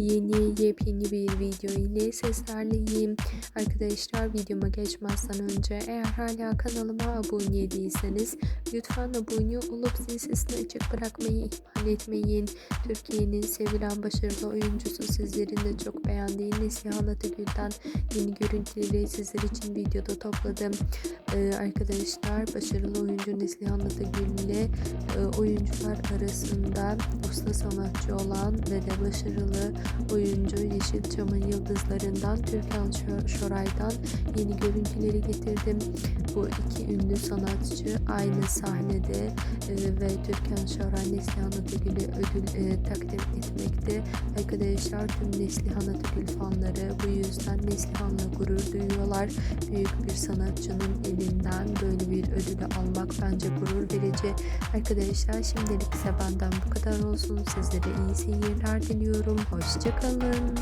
Yeni yepyeni bir video ile sizlerleyim. Arkadaşlar videoma geçmezden önce eğer hala kanalıma abone değilseniz lütfen abone olup zil sesini açık bırakmayı ihmal etmeyin. Türkiye'nin sevilen başarılı oyuncusu sizlerin de çok beğendiği Neslihan Atıgül'den yeni görüntüleri sizler için videoda topladım. Ee, arkadaşlar başarılı oyuncu Neslihan Atıgül ile e, oyuncular arasında usta sanatçı olan ve de başarılı oyuncu Yeşilçam'ın yıldızlarından Türkan Şo- Şoray'dan yeni görüntüleri getirdim. Bu iki ünlü sanatçı aynı sahnede e, ve Türkan Şoray Neslihan Atıgül'ü ödül e, takdim etmekte. Arkadaşlar tüm Neslihan Atıgül fanları bu yüzden Neslihan'la gurur duyuyorlar. Büyük bir sanatçının elinden böyle bir ödülü almak bence gurur verici. Arkadaşlar şimdilik ise benden bu kadar olsun. Sizlere iyi seyirler diliyorum. Hoşçakalın.